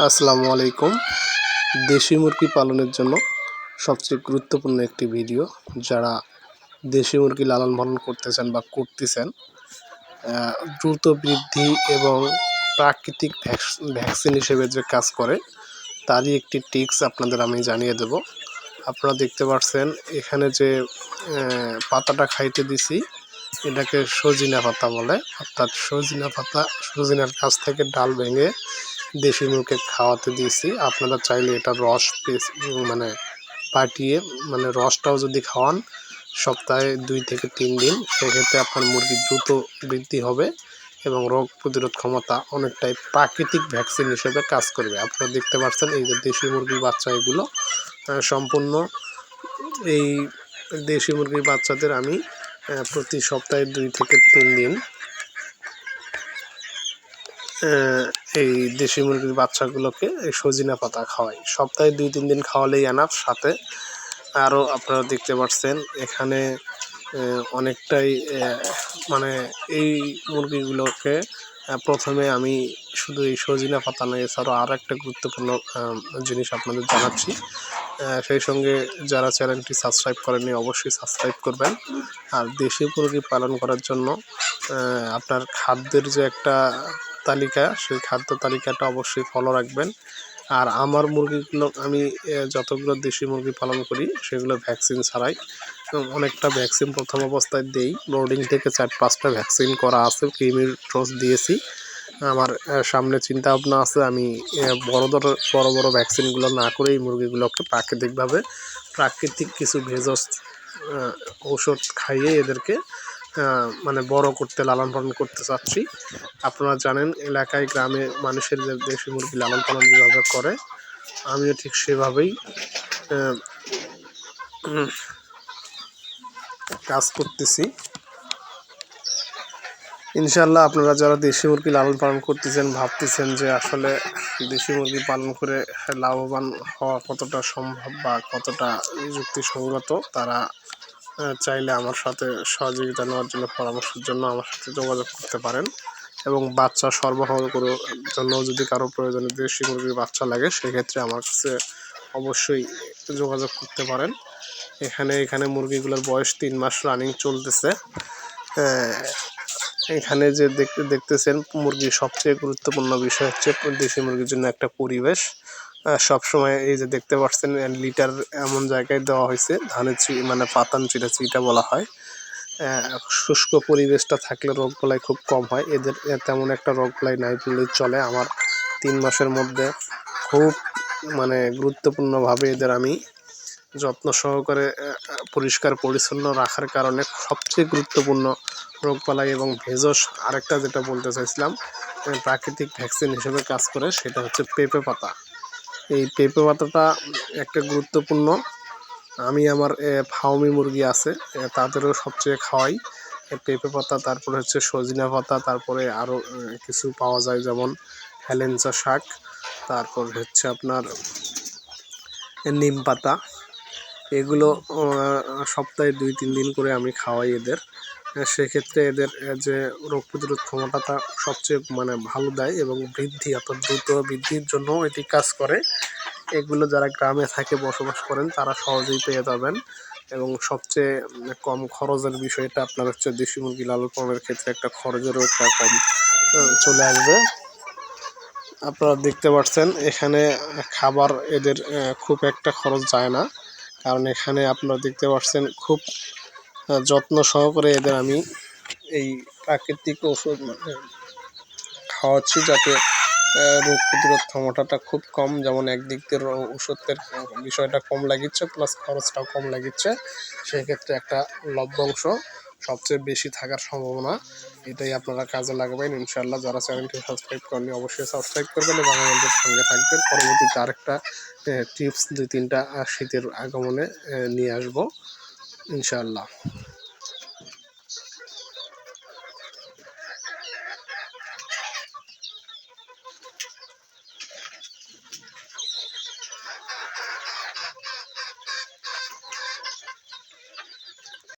আসসালামু আলাইকুম। দেশি মুরগি পালনের জন্য সবচেয়ে গুরুত্বপূর্ণ একটি ভিডিও। যারা দেশি মুরগি লালন পালন করতেছেন বা করতেছেন দ্রুত বৃদ্ধি এবং প্রাকৃতিক ভ্যাকস- ভ্যাকসিন হিসেবে যে কাজ করে, তারই একটি টিপস আপনাদের আমি জানিয়ে দেব। আপনারা দেখতে পাচ্ছেন এখানে যে পাতাটা খাইতে দিছি, এটাকে সজিনা পাতা বলে। অর্থাৎ সজিনা পাতা, সজিনার কাছ থেকে ডাল ভেঙে দেশি মুরগিকে খাওয়াতে দিয়েছি। আপনারা চাইলে এটা রস মানে পাঠিয়ে মানে রসটাও যদি খাওয়ান, সপ্তাহে দুই থেকে তিন দিন, সেক্ষেত্রে আপনার মুরগি দ্রুত বৃদ্ধি হবে এবং রোগ প্রতিরোধ ক্ষমতা অনেকটাই প্রাকৃতিক ভ্যাকসিন হিসেবে কাজ করবে। আপনারা দেখতে পাচ্ছেন এই যে দেশি মুরগির বাচ্চা এগুলো সম্পূর্ণ এই দেশি মুরগির বাচ্চাদের আমি প্রতি সপ্তাহে দুই থেকে তিন দিন এই দেশি মুরগির বাচ্চাগুলোকে এই সজিনা পাতা খাওয়াই। সপ্তাহে দুই, তিন দিন খাওয়ালেই এনাফ সাথে। আরও আপনারা দেখতে পাচ্ছেন, এখানে অনেকটাই মানে এই মুরগিগুলোকে প্রথমে আমি শুধু এই সজিনা পাতা নয়, এছাড়াও আর একটা গুরুত্বপূর্ণ জিনিস আপনাদের জানাচ্ছি। সেই সঙ্গে যারা চ্যানেলটি সাবস্ক্রাইব করেননি, অবশ্যই সাবস্ক্রাইব করবেন। আর দেশি মুরগি পালন করার জন্য আপনার খাদ্যের যে একটা তালিকা, সেই খাদ্য তালিকাটা অবশ্যই ফলো রাখবেন। আর আমার মুরগিগুলো আমি যতগুলো দেশি মুরগি পালন করি, সেগুলো ভ্যাকসিন ছাড়াই। অনেকটা ভ্যাকসিন প্রথম অবস্থায় দেই। বোর্ডিং থেকে চার, পাঁচটা ভ্যাকসিন করা আছে ক্রিমির ডোজ দিয়েছি। আমার সামনে চিন্তা ভাবনা আছে, আমি বড় ধর, বড় বড় ভ্যাকসিনগুলো না করে এই মুরগিগুলোকে প্রাকৃতিকভাবে প্রাকৃতিক কিছু ভেষজ ঔষধ খাইয়ে এদেরকে মানে বড় করতে, লালন পালন করতে চাচ্ছি। আপনারা জানেন, এলাকায় গ্রামে মানুষের যে দেশি মুরগি লালন পালন যেভাবে করে, আমিও ঠিক সেভাবেই কাজ করতেছি। ইনশাল্লাহ আপনারা যারা দেশি মুরগি লালন পালন করতেছেন, ভাবতেছেন যে আসলে দেশি মুরগি পালন করে লাভবান হওয়া কতটা সম্ভব বা কতটা যুক্তিসঙ্গত তারা চাইলে আমার সাথে সহযোগিতা নেওয়ার জন্য, পরামর্শের জন্য আমার সাথে যোগাযোগ করতে পারেন। এবং বাচ্চা সরবরাহ করার জন্য যদি কারও প্রয়োজনে দেশি মুরগির বাচ্চা লাগে, সেক্ষেত্রে আমার কাছে অবশ্যই যোগাযোগ করতে পারেন। এখানে এখানে মুরগিগুলোর বয়স তিন মাস রানিং চলতেছে। এখানে যে দেখতে, দেখতেছেন, মুরগির সবচেয়ে গুরুত্বপূর্ণ বিষয় হচ্ছে দেশি মুরগির জন্য একটা পরিবেশ। সব সময় এই যে দেখতে পাচ্ছেন লিটার এমন জায়গায় দেওয়া হয়েছে, ধানের মানে পাতান চিটা চিটা বলা হয়। শুষ্ক পরিবেশটা থাকলে রোগ খুব কম হয়। এদের তেমন একটা রোগ নাই বললেই চলে। আমার তিন মাসের মধ্যে খুব মানে গুরুত্বপূর্ণভাবে এদের আমি যত্ন সহকারে পরিষ্কার পরিচ্ছন্ন রাখার কারণে সবচেয়ে গুরুত্বপূর্ণ রোগবালাই এবং ভেষজ আরেকটা যেটা বলতে চাইছিলাম প্রাকৃতিক ভ্যাকসিন হিসেবে কাজ করে, সেটা হচ্ছে পেঁপে পাতা। এই পেঁপে পাতাটা একটা গুরুত্বপূর্ণ। আমি আমার ফাউমি মুরগি আছে তাদেরও সবচেয়ে খাওয়াই। পেঁপে পাতা, তারপরে হচ্ছে সজিনা পাতা, তারপরে আরও কিছু পাওয়া যায় যেমন হেলেঞ্চা শাক, তারপর হচ্ছে আপনার নিম পাতা। এগুলো সপ্তাহে দুই তিন দিন করে আমি খাওয়াই এদের। সেক্ষেত্রে এদের যে রোগ প্রতিরোধ ক্ষমতাটা সবচেয়ে মানে ভালো দেয় এবং বৃদ্ধি, অর্থাৎ দ্রুত বৃদ্ধির জন্য এটি কাজ করে। এগুলো যারা গ্রামে থাকে, বসবাস করেন, তারা সহজেই পেয়ে যাবেন। এবং সবচেয়ে কম খরচের বিষয়টা আপনার হচ্ছে দেশি মুরগি লালন পালনের ক্ষেত্রে একটা খরচেরও একটা কম চলে আসবে। আপনারা দেখতে পাচ্ছেন, এখানে খাবার এদের খুব একটা খরচ যায় না। কারণ এখানে আপনারা দেখতে পাচ্ছেন, খুব যত্ন সহকারে এদের আমি এই প্রাকৃতিক ওষুধ মানে খাওয়াচ্ছি যাতে রোগ প্রতিরোধ ক্ষমতাটা খুব কম। যেমন একদিক দিয়ে ওষুধের বিষয়টা কম লাগিচ্ছে প্লাস খরচটাও কম লাগিচ্ছে। সেক্ষেত্রে একটা লভ্যাংশ সবচেয়ে বেশি থাকার সম্ভাবনা। এটাই আপনারা কাজে লাগাবেন। ইনশাল্লাহ যারা চ্যানেলটি সাবস্ক্রাইব করেনি অবশ্যই সাবস্ক্রাইব করবেন এবং আমাদের সঙ্গে থাকবেন। পরবর্তীতে আরেকটা টিপস দুই তিনটা শীতের আগমনে নিয়ে আসব ইনশাল্লাহ